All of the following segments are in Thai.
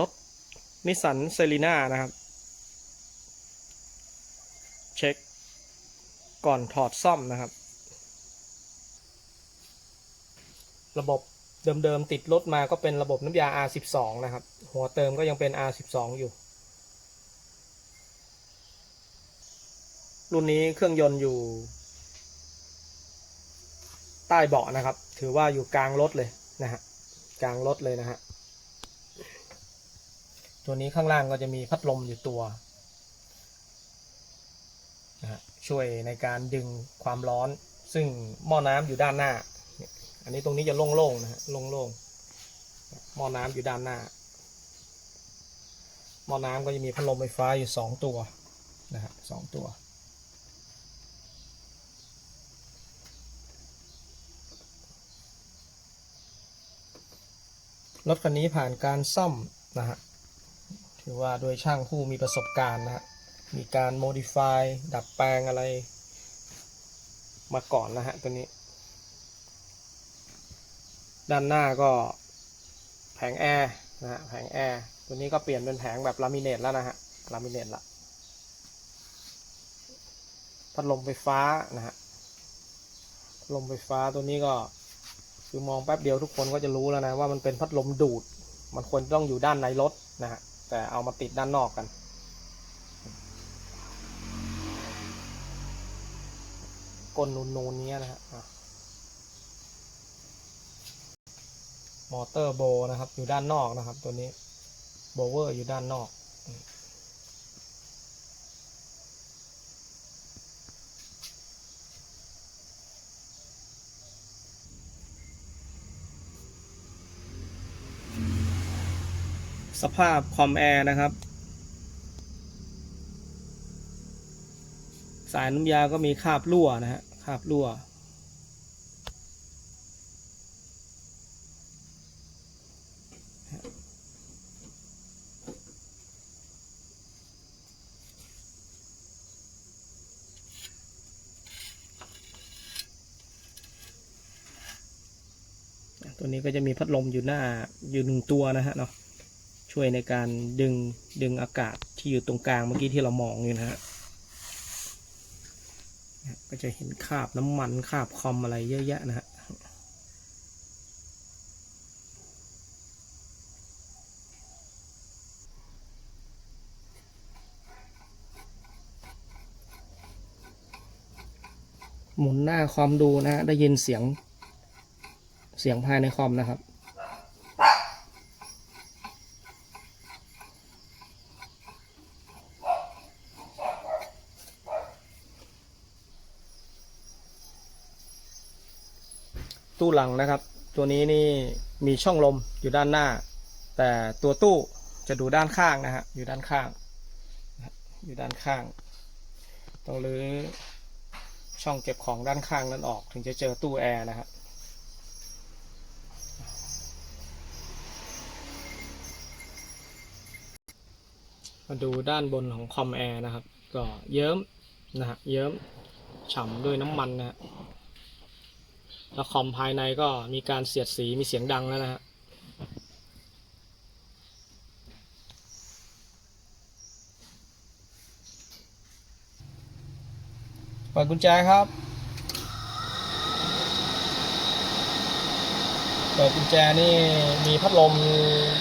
รถนิสสันเซรีน่านะครับ เช็คก่อนถอดซ่อมนะครับ ระบบเดิมๆติดรถมาก็เป็นระบบน้ำยา R12 นะครับ หัวเติมก็ยังเป็น R12 อยู่ รุ่นนี้เครื่องยนต์อยู่ ใต้เบาะนะครับ ถือว่าอยู่กลางรถเลยนะฮะกลางรถเลยนะฮะ ตัวนี้ข้างล่างก็จะมีพัดลมอยู่ตัวนะฮะช่วยในการดึงความร้อน ซึ่งหม้อน้ำอยู่ด้านหน้า อันนี้ตรงนี้จะโล่งๆนะฮะโล่งๆหม้อน้ำอยู่ด้านหน้า หม้อน้ำก็จะมีพัดลมไฟฟ้าอยู่สองตัวนะฮะสองตัวรถคันนี้ผ่านการซ่อมนะฮะ ถือว่าโดยช่างผู้มีประสบการณ์นะฮะมีการโมดิฟายดัดแปลงอะไร มาก่อนนะฮะตัวนี้ ด้านหน้าก็แผงแอร์นะฮะแผงแอร์ตัวนี้ก็เปลี่ยนเป็นแผงแบบลามิเนตแล้วนะฮะลามิเนตละพัดลมไฟฟ้านะฮะลมไฟฟ้าตัวนี้ก็คือมองแป๊บเดียวทุกคนก็จะรู้แล้วนะว่ามันเป็นพัดลมดูด มันควรต้องอยู่ด้านในรถนะฮะ แต่เอามาติดด้านนอกกัน ก้นนูนๆนี้นะฮะมอเตอร์โบนะครับ อยู่ด้านนอกนะครับ ตัวนี้โบเวอร์อยู่ด้านนอก สภาพคอมแอร์นะครับ สายน้ำยาก็มีคราบรั่วนะฮะคราบรั่ว ตัวนี้ก็จะมีพัดลมอยู่หน้าอยู่หนึ่งตัวนะฮะเนาะ ช่วยในการดึงดึงอากาศที่อยู่ตรงกลางเมื่อกี้ที่เรามองอยู่นะฮะก็จะเห็นคราบน้ำมันคราบคอมอะไรเยอะแยะนะฮะหมุนหน้าคอมดูนะฮะได้ยินเสียงเสียงภายในคอมนะครับ ตู้หลังนะครับ ตัวนี้นี่มีช่องลมอยู่ด้านหน้า แต่ตัวตู้จะดูด้านข้างนะฮะอยู่ด้านข้าง อยู่ด้านข้างต้องรื้อช่องเก็บของด้านข้างนั้นออก ถึงจะเจอตู้แอร์นะฮะมาดูด้านบนของคอมแอร์นะครับ ก็เยิ้มนะฮะเยิ้มฉ่ำด้วยน้ำมันนะฮะ แล้วคอมภายในก็มีการเสียดสีมีเสียงดังแล้วนะฮะเปิดกุญแจครับ เปิดกุญแจนี่มีพัดลม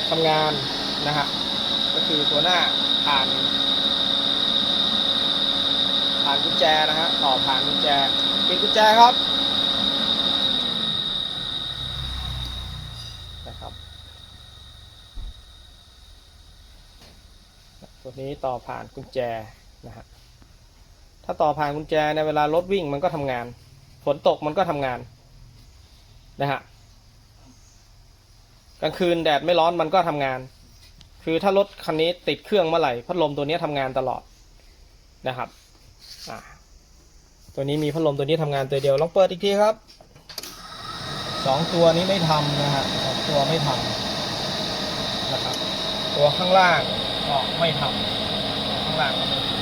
ทำงานนะฮะ ก็คือตัวหน้าผ่าน ผ่านกุญแจนะฮะ ต่อผ่านกุญแจปิดกุญแจครับนะครับ ตัวนี้ต่อผ่านกุญแจนะฮะถ้าต่อผ่านกุญแจในเวลารถวิ่งมันก็ทำงาน ฝนตกมันก็ทำงานนะฮะกลางคืนแดดไม่ร้อนมันก็ทำงาน คือถ้ารถคันนี้ติดเครื่องเมื่อไหร่พัดลมตัวนี้ทำงานตลอดนะครับอ่าตัวนี้มีพัดลมตัวนี้ทำงานตัวเดียวลองเปิดอีกทีครับสองตัวนี้ไม่ทำนะฮะสองตัวไม่ทำนะครับตัวข้างล่าง ออกไม่ทำข้างล่างก็ไม่ทำ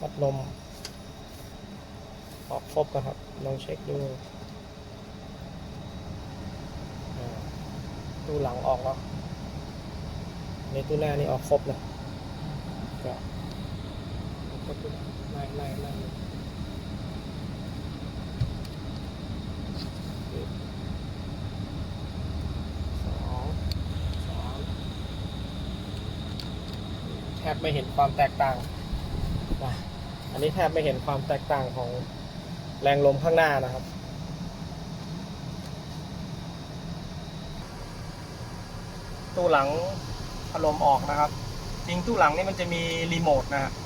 พัดลมออกครบกันครับลองเช็คดูตู้หลังออกแล้วในตู้หน้านี่ออกครบเลยก็ก็ตู้ไล่ไล่ไล่เลย สองสามแทบไม่เห็นความแตกต่างนะอันนี้แทบไม่เห็นความแตกต่างของแรงลมข้างหน้านะครับตู้หลังพัดลมออกนะครับ จริงตู้หลังนี่มันจะมีรีโมทนะฮะแ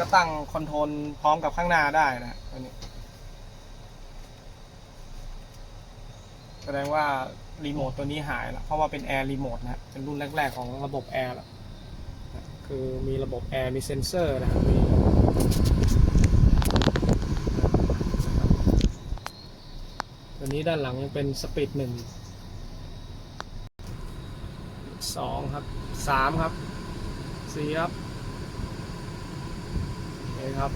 ก็ตั้งคอนโทรลพร้อมกับข้างหน้าได้นะฮะตัวนี้ แสดงว่ารีโมทตัวนี้หายแล้วเพราะว่าเป็นแอร์รีโมทนะเป็นรุ่นแรก ๆ ของระบบแอร์แล้วนะคือมีระบบแอร์มีเซ็นเซอร์นะครับมีตัวนี้ด้านหลังยังเป็นสปีดหนึ่งสองครับสามครับสี่ครับ โอเคครับ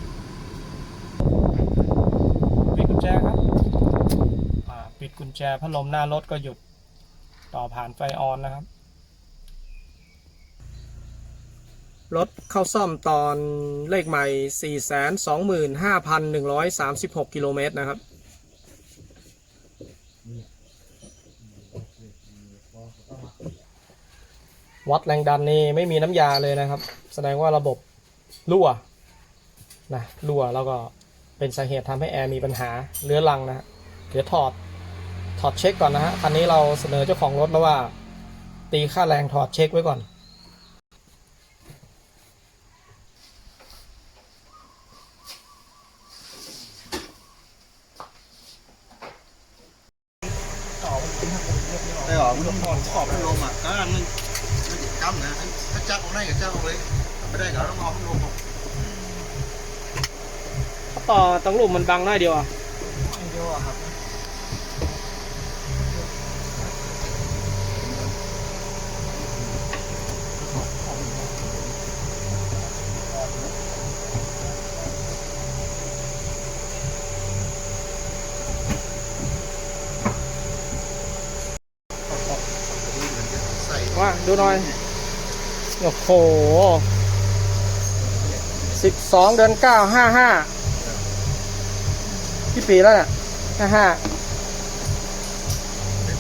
ปิดกุญแจครับอ่าปิดกุญแจพัดลมหน้ารถก็หยุดต่อผ่านไฟออนนะครับ รถเข้าซ่อมตอนเลขใหม่ 425,136 กิโลเมตรนะครับวัดแรงดันนี่ไม่มีน้ำยาเลยนะครับ แสดงว่าระบบรั่ว นะรั่วแล้วก็เป็นสาเหตุทำให้แอร์มีปัญหาเรื้อรังนะฮะเดี๋ยวถอดถอดเช็คก่อนนะฮะคันนี้เราเสนอเจ้าของรถแล้วว่า ตีค่าแรงถอดเช็คไว้ก่อนได้หรอมันต้องขอบพัดลมอะก็มันมันจะจำนะถ้าจับเอาได้ก็จับเอาเลยไม่ได้ก็ต้องเอาพัดลมออก ต่อตังหลุมมันบังได้เดียวอะเดียวอะครับว่าดูหน่อย โอ้โหสิบสองเดือนเก้าห้าห้า กี่ปีแล้วเนี่ยห้าห้า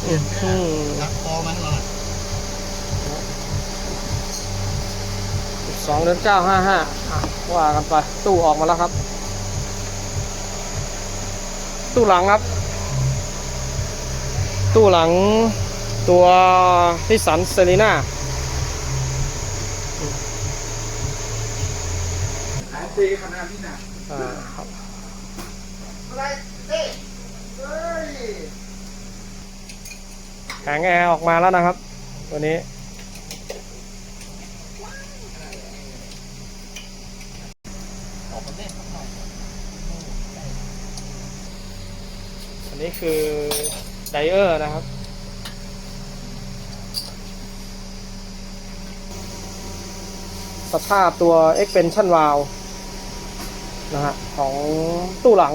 เปลี่ยนแค่อืมรักคอมันหน่อยสิบสองเดือนเก้าห้าห้าว่ากันไป ตู้ออกมาแล้วครับ ตู้หลังครับ ตู้หลังตัวนิสสันเซรีน่าหายตีขนาดนี้นะ อ่างแอร์ออกมาแล้วนะครับ ตัวนี้ออกมาเล่นสักหน่อยอันนี้คือไดเออร์นะครับสภาพตัว expansion valve นะฮะของตู้หลัง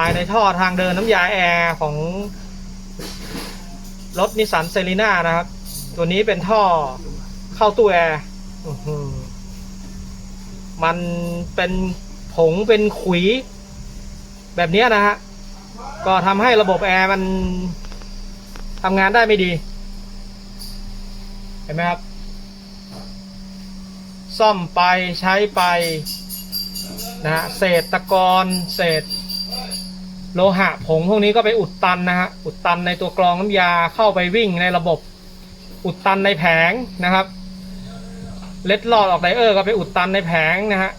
ภายในท่อทางเดินน้ำยาแอร์ของรถนิสสันเซรีน่านะครับ ตัวนี้เป็นท่อเข้าตู้แอร์มันเป็นผงเป็นขุย แบบนี้นะฮะ ก็ทำให้ระบบแอร์มันทำงานได้ไม่ดี เห็นไหมครับ ซ่อมไปใช้ไปนะฮะเศษตะกอนเศษ โลหะผงพวกนี้ก็ไปอุดตันนะฮะอุดตันในตัวกรองน้ำยาเข้าไปวิ่งในระบบ อุดตันในแผงนะครับ เล็ดลอดออกไดเออร์ก็ไปอุดตันในแผงนะฮะ